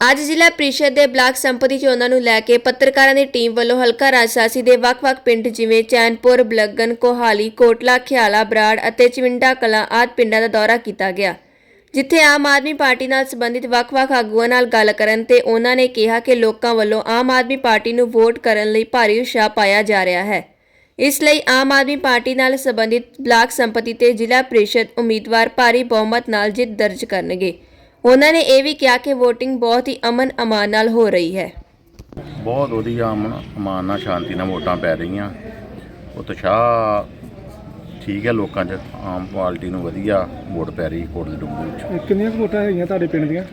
ਅੱਜ ਜ਼ਿਲ੍ਹਾ ਪ੍ਰੀਸ਼ਦ ਦੇ ਬਲਾਕ ਸੰਪਤੀ ਚੋਣਾਂ ਨੂੰ ਲੈ ਕੇ ਪੱਤਰਕਾਰਾਂ ਦੀ ਟੀਮ ਵੱਲੋਂ ਹਲਕਾ ਰਾਜਸਾਸੀ ਦੇ ਵੱਖ-ਵੱਖ ਪਿੰਡ ਜਿਵੇਂ ਚੈਨਪੁਰ ਬਲਗਨ ਕੋਹਾਲੀ, ਕੋਟਲਾ, ਖਿਆਲਾ, ਬਰਾੜ ਅਤੇ ਚਵਿੰਡਾ ਕਲਾਂ ਆਦਿ ਪਿੰਡਾਂ ਦਾ ਦੌਰਾ ਕੀਤਾ ਗਿਆ, ਜਿੱਥੇ ਆਮ ਆਦਮੀ ਪਾਰਟੀ ਨਾਲ ਸੰਬੰਧਿਤ ਵੱਖ-ਵੱਖ ਆਗੂਆਂ ਨਾਲ ਗੱਲ ਕਰਨ ਤੇ ਉਹਨਾਂ ਨੇ ਕਿਹਾ ਕਿ ਲੋਕਾਂ ਵੱਲੋਂ ਆਮ ਆਦਮੀ ਪਾਰਟੀ ਨੂੰ ਵੋਟ ਕਰਨ ਲਈ ਭਾਰੀ ਉਤਸ਼ਾਹ ਪਾਇਆ ਜਾ ਰਿਹਾ ਹੈ। ਇਸ ਲਈ ਆਮ ਆਦਮੀ ਪਾਰਟੀ ਨਾਲ ਸੰਬੰਧਿਤ ਬਲਾਕ ਸੰਪਤੀ ਤੇ ਜ਼ਿਲ੍ਹਾ ਪ੍ਰੀਸ਼ਦ ਉਮੀਦਵਾਰ ਭਾਰੀ ਬਹੁਮਤ ਨਾਲ ਜਿੱਤ ਦਰਜ ਕਰਨਗੇ। ਉਹਨਾਂ ਨੇ ਇਹ ਵੀ ਕਿਹਾ ਕਿ VOTING ਬਹੁਤ ਹੀ ਅਮਨ ਅਮਾਨ ਨਾਲ ਹੋ ਰਹੀ ਹੈ। ਬਹੁਤ ਵਧੀਆ ਅਮਨ ਅਮਾਨ ਨਾਲ ਸ਼ਾਂਤੀ ਨਾਲ ਵੋਟਾਂ ਪੈ ਰਹੀਆਂ। ਉਤਸ਼ਾਹ ਠੀਕ ਹੈ ਲੋਕਾਂ 'ਚ ਆਮ ਪਾਰਟੀ ਨੂੰ ਵਧੀਆ ਵੋਟ ਪੈ ਰਹੀ ਕੋਟਲੀ ਡੁੰਗੂ ਵਿੱਚ। ਇਹ ਕਿੰਨੀਆਂ ਕੁ ਵੋਟਾਂ ਹੈਗੀਆਂ ਤੁਹਾਡੇ ਪਿੰਡ ਦੀਆਂ?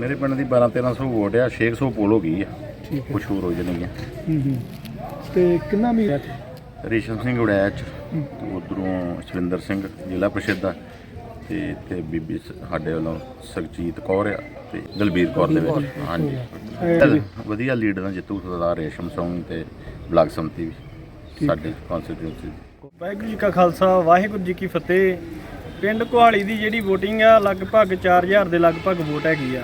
ਮੇਰੇ ਪਿੰਡ ਦੀ 12 1300 ਵੋਟ ਆ 600 ਪੋਲ ਹੋ ਗਈ ਆ। ਠੀਕ ਹੈ। ਮਸ਼ਹੂਰ ਹੋ ਜਾਣੀ ਆ ਹੂੰ ਹੂੰ। ਤੇ ਕਿੰਨਾ ਮੀਰਾ ਰੇਸ਼ਮ ਸਿੰਘ ਉੜੈਚ ਉਧਰੋਂ ਸ਼ਵਿੰਦਰ ਸਿੰਘ ਜ਼ਿਲ੍ਹਾ ਪ੍ਰੀਸ਼ਦ ਦਾ। ਤੇ ਤੇ ਬੀਬੀ ਸ- ਸਾਡੇ ਵੱਲੋਂ ਸੁਖਜੀਤ ਕੌਰ ਆ ਤੇ ਦਲਬੀਰ ਕੌਰ ਦੇ ਵਿੱਚ। ਹਾਂਜੀ। ਚੱਲ, ਵਧੀਆ ਲੀਡ ਨਾਲ ਜਿੱਤੂ ਸਰਦਾਰ ਰੇਸ਼ਮ ਸਿੰਘ ਤੇ ਬਲਾਕ ਸੰਮਤੀ ਵੀ ਸਾਡੇ ਕਨਸਟੀਟਿਊਂਸੀ ਵਾਹਿਗੁਰੂ ਜੀ ਕਾ ਖਾਲਸਾ ਵਾਹਿਗੁਰੂ ਜੀ ਕੀ ਫਤਿਹ। ਪਿੰਡ ਕੁਹਾਲੀ ਦੀ ਜਿਹੜੀ VOTING ਆ ਲਗਭਗ 4000 ਦੇ ਲਗਭਗ ਵੋਟ ਹੈਗੀ ਆ।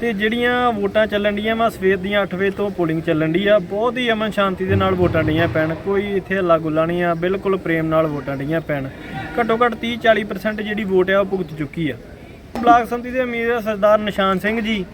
ਤੇ ਜਿਹੜੀਆਂ ਵੋਟਾਂ ਚੱਲਣ ਡੀਆਂ ਵਾ ਸਵੇਰ ਦੀਆਂ 8 ਵਜੇ ਤੋਂ ਪੋਲਿੰਗ ਚੱਲਣ ਡਈ ਆ ਬਹੁਤ ਹੀ ਅਮਨ ਸ਼ਾਂਤੀ ਦੇ ਨਾਲ ਵੋਟਾਂ ਡੀਆਂ ਪੈਣ। ਕੋਈ ਇੱਥੇ ਹੱਲਾ ਗੁੱਲਾ ਨਹੀਂ ਆ ਬਿਲਕੁਲ ਪ੍ਰੇਮ ਨਾਲ ਵੋਟਾਂ ਡੀਆਂ ਪੈਣ। ਘੱਟੋ ਘੱਟ 30 40% ਜਿਹੜੀ ਵੋਟ ਆ ਉਹ ਭੁਗਤ ਚੁੱਕੀ ਆ। ਬਲਾਕ ਸੰਮਤੀ ਦੇ ਉਮੀਦਵਾਰ ਸਰਦਾਰ ਨਿਸ਼ਾਨ ਸਿੰਘ ਜੀ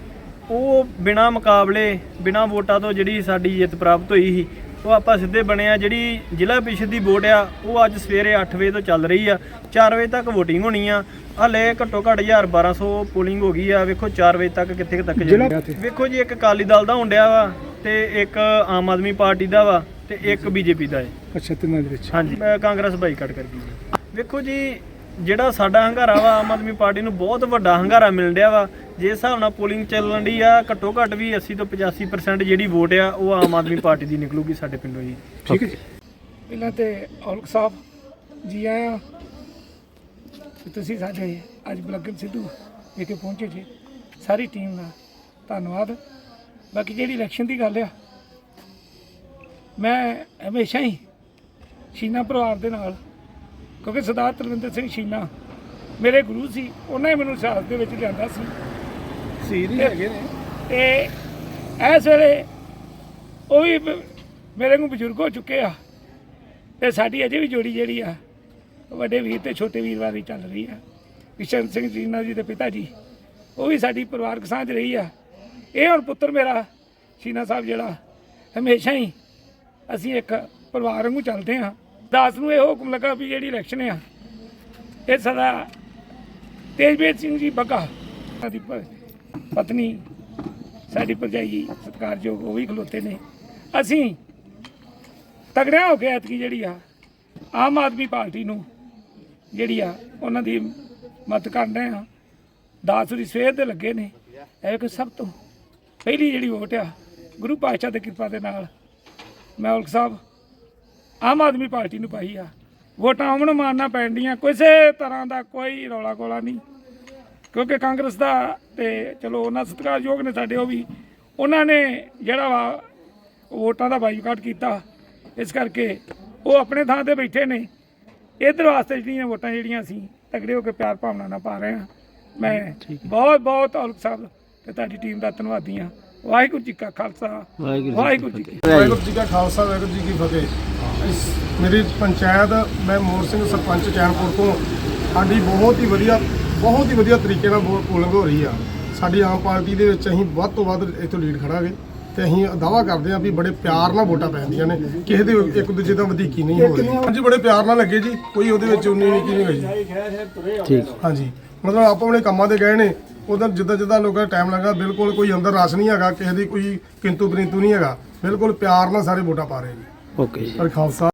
ਉਹ ਬਿਨਾ ਮੁਕਾਬਲੇ ਬਿਨਾ ਵੋਟਾਂ ਤੋਂ ਜਿਹੜੀ ਸਾਡੀ ਜਿੱਤ ਪ੍ਰਾਪਤ ਹੋਈ ਸੀ ਉਹ ਆਪਾਂ ਸਿੱਧੇ ਬਣੇ ਆ। ਜਿਹੜੀ ਜ਼ਿਲ੍ਹਾ ਪ੍ਰੀਸ਼ਦ ਦੀ ਵੋਟ ਆ ਉਹ ਅੱਜ ਸਵੇਰੇ 8 ਵਜੇ ਤੋਂ ਚੱਲ ਰਹੀ ਆ। 4 ਵਜੇ ਤੱਕ VOTING ਹੋਣੀ ਆ। ਹਲੇ ਘੱਟੋ ਘੱਟ 1200 ਪੋਲਿੰਗ ਹੋ ਗਈ ਆ। ਵੇਖੋ 4 ਵਜੇ ਤੱਕ ਕਿੱਥੇ ਤੱਕ ਜਾਣੀ ਵੇਖੋ ਜੀ ਇੱਕ ਅਕਾਲੀ ਦਲ ਦਾ ਹੁੰਡਿਆ ਵਾ ਤੇ ਇੱਕ ਆਮ ਆਦਮੀ ਪਾਰਟੀ ਦਾ ਵਾ ਤੇ ਇੱਕ ਬੀਜੇਪੀ ਦਾ ਹੈ ਅੱਛਾ ਤਿੰਨਾਂ ਦੇ ਵਿੱਚ। ਹਾਂਜੀ। ਕਾਂਗਰਸ ਬਾਈਕਾਟ ਕਰ ਗਈ ਵੇਖੋ ਜੀ ਜਿਹੜਾ ਸਾਡਾ ਹੰਗਾਰਾ ਵਾ ਆਮ ਆਦਮੀ ਪਾਰਟੀ ਨੂੰ ਬਹੁਤ ਵੱਡਾ ਹੰਗਾਰਾ ਮਿਲ ਰਿਹਾ ਵਾ। ਜੇ ਹਿਸਾਬ ਨਾਲ ਪੋਲਿੰਗ ਚੱਲਣ ਦੀ ਆ ਘੱਟੋ ਘੱਟ ਵੀ 80 ਤੋਂ 85% ਜਿਹੜੀ ਵੋਟ ਆ ਉਹ ਆਮ ਆਦਮੀ ਪਾਰਟੀ ਦੀ ਨਿਕਲੂਗੀ ਸਾਡੇ ਪਿੰਡੋਂ ਜੀ। ਠੀਕ ਹੈ ਜੀ। ਪਹਿਲਾਂ ਤੇ ਔਲਖ ਸਾਹਿਬ ਜੀ ਆਇਆਂ ਤੇ ਤੁਸੀਂ ਸਾਡੇ ਅੱਜ ਬਲਗਨ ਸਿੱਧੂ ਵਿਖੇ ਪਹੁੰਚੇ ਜੀ। ਸਾਰੀ ਟੀਮ ਦਾ ਧੰਨਵਾਦ। ਬਾਕੀ ਜਿਹੜੀ ਇਲੈਕਸ਼ਨ ਦੀ ਗੱਲ ਆ ਮੈਂ ਹਮੇਸ਼ਾ ਹੀ ਸ਼ੀਨਾ ਪਰਿਵਾਰ ਦੇ ਨਾਲ ਕਿਉਂਕਿ ਸਰਦਾਰ ਤਲਵਿੰਦਰ ਸਿੰਘ ਸ਼ੀਨਾ ਮੇਰੇ ਗੁਰੂ ਸੀ ਉਹਨਾਂ ਨੇ ਮੈਨੂੰ ਸਿਆਸਤ ਦੇ ਵਿੱਚ ਲਿਆਂਦਾ ਸੀ। ਸੀ ਹੈਗੇ ਨੇ। ਤੇ ਇਸ ਵੇਲੇ ਉਹ ਵੀ ਬ- ਮੇਰੇ ਨੂੰ ਬਜ਼ੁਰਗ ਹੋ ਚੁੱਕੇ ਆ ਤੇ ਸਾਡੀ ਅਜੇ ਵੀ ਜੋੜੀ ਜਿਹੜੀ ਆ ਵੱਡੇ ਵੀਰ ਤੇ ਛੋਟੇ ਵੀਰ ਵਾਲੀ ਚੱਲ ਰਹੀ ਆ। ਕਿਸ਼ਨ ਸਿੰਘ ਜੀਨਾ ਜੀ ਦੇ ਪਿਤਾ ਜੀ ਉਹ ਵੀ ਸਾਡੀ ਪਰਿਵਾਰਕ ਸਾਂਝ ਰਹੀ ਆ। ਇਹ ਹੁਣ ਪੁੱਤਰ ਮੇਰਾ ਸ਼ੀਨਾ ਸਾਹਿਬ ਜਿਹੜਾ ਹਮੇਸ਼ਾ ਹੀ ਅਸੀਂ ਇੱਕ ਪਰਿਵਾਰ ਵਾਂਗੂ ਚੱਲਦੇ ਹਾਂ। ਦਾਸ ਨੂੰ ਇਹ ਹੁਕਮ ਲੱਗਾ ਵੀ ਜਿਹੜੀ ਇਲੈਕਸ਼ਨ ਆ, ਇਹ ਸਦਾ ਤੇਜਵੀਰ ਸਿੰਘ ਜੀ ਬੱਗਾ। ਉਹਨਾਂ ਦੀ ਪਤਨੀ, ਸਾਡੀ ਭਰਜਾਈ ਸਤਿਕਾਰਯੋਗ ਉਹ ਵੀ ਖਲੋਤੇ ਨੇ। ਅਸੀਂ ਤਗੜਿਆ ਹੋ ਕੇ ਐਤਕੀ ਜਿਹੜੀ ਆ, ਆਮ ਆਦਮੀ ਪਾਰਟੀ ਨੂੰ ਜਿਹੜੀ ਆ, ਉਹਨਾਂ ਦੀ ਮਦਦ ਕਰ ਰਹੇ ਆ ਦਾਸ ਦੀ ਸਵੇਰ ਦੇ ਲੱਗੇ ਨੇ, ਇਹ ਕਿ ਸਭ ਤੋਂ ਪਹਿਲੀ ਜਿਹੜੀ ਵੋਟ ਆ, ਗੁਰੂ ਪਾਤਸ਼ਾਹ ਦੀ ਕਿਰਪਾ ਦੇ ਨਾਲ, ਮੈਂ ਔਲਖ ਸਾਹਿਬ ਆਮ ਆਦਮੀ ਪਾਰਟੀ ਨੂੰ ਪਾਈ ਆ। ਵੋਟਾਂ ਅਮਨ ਮਾਰਨਾ ਪੈਣਡੀਆਂ ਕਿਸੇ ਤਰ੍ਹਾਂ ਦਾ ਕੋਈ ਰੌਲਾ ਗੋਲਾ ਨਹੀਂ। ਕਿਉਂਕਿ ਕਾਂਗਰਸ ਦਾ ਤੇ ਚਲੋ ਉਹਨਾਂ ਸਤਿਕਾਰਯੋਗ ਨੇ ਸਾਡੇ ਉਹ ਵੀ। ਉਹਨਾਂ ਨੇ ਜਿਹੜਾ ਵਾ ਵੋਟਾਂ ਦਾ ਬਾਈਕਾਟ ਕੀਤਾ। ਇਸ ਕਰਕੇ ਉਹ ਆਪਣੇ ਥਾਂ ਤੇ ਬੈਠੇ ਨੇ। ਇਧਰ ਵਾਸਤੇ ਜਿਹੜੀਆਂ ਵੋਟਾਂ ਜਿਹੜੀਆਂ ਅਸੀਂ ਤਗੜੇ ਹੋ ਕੇ ਪਿਆਰ ਭਾਵਨਾ ਨਾਲ ਪਾ ਰਹੇ ਹਾਂ ਮੈਂ ਬਹੁਤ ਬਹੁਤ ਔਲਖ ਸਾਹਿਬ ਤੇ ਤੁਹਾਡੀ ਟੀਮ ਦਾ ਧੰਨਵਾਦੀ ਹਾਂ। ਵਾਹਿਗੁਰੂ ਜੀ ਕਾ ਖਾਲਸਾ ਵਾਹਿਗੁਰੂ ਜੀ ਕੀ ਫਤਿਹ। ਵਾਹਿਗੁਰੂ ਜੀ ਕਾ ਖਾਲਸਾ ਵਾਹਿਗੁਰੂ ਜੀ ਕੀ ਫਤਿਹ। ਇਸ ਮੇਰੀ ਪੰਚਾਇਤ ਮੈਂ ਮੋਰ ਸਿੰਘ ਸਰਪੰਚ ਚੈਨਪੁਰ ਤੋਂ ਸਾਡੀ ਬਹੁਤ ਹੀ ਵਧੀਆ ਬਹੁਤ ਹੀ ਵਧੀਆ ਤਰੀਕੇ ਨਾਲ ਵੋਟ ਪੋਲਿੰਗ ਹੋ ਰਹੀ ਆ। ਸਾਡੀ ਆਮ ਪਾਰਟੀ ਦੇ ਵਿੱਚ ਅਸੀਂ ਵੱਧ ਤੋਂ ਵੱਧ ਇੱਥੋਂ ਲੀਡ ਖੜਾਂਗੇ ਤੇ ਅਸੀਂ ਦਾਵਾ ਕਰਦੇ ਹਾਂ ਵੀ ਬੜੇ ਪਿਆਰ ਨਾਲ ਵੋਟਾਂ ਪੈਂਦੀਆਂ ਨੇ। ਕਿਸੇ ਦੇ ਇੱਕ ਦੂਜੇ ਦਾ ਵਧੀਕੀ ਨਹੀਂ ਹੋ ਰਹੀ। ਹਾਂਜੀ ਬੜੇ ਪਿਆਰ ਨਾਲ ਲੱਗੇ ਜੀ। ਕੋਈ ਉਹਦੇ ਵਿੱਚ ਉਨੀ ਨਹੀਂ ਨਹੀਂ ਹੋਈ ਠੀਕ। ਹਾਂਜੀ। ਮਤਲਬ ਆਪੋ ਆਪਣੇ ਕੰਮਾਂ ਤੇ ਗਏ ਨੇ। ਉਧਰ ਜਿੱਦਾਂ ਜਿੱਦਾਂ ਲੋਕਾਂ ਦਾ ਟਾਈਮ ਲੱਗਾ ਬਿਲਕੁਲ ਕੋਈ ਅੰਦਰ ਰਸ ਨਹੀਂ ਹੈਗਾ ਕਿਸੇ ਦੀ ਕੋਈ ਕਿੰਤੂ ਪਰਿੰਤੂ ਨਹੀਂ ਹੈਗਾ। ਬਿਲਕੁਲ ਪਿਆਰ ਨਾਲ ਸਾਰੇ ਵੋਟਾਂ ਪਾ ਰਹੇ ਜੀ। ਓਕੇ ਜੀ। ਪਰ ਖਾਲਸਾ।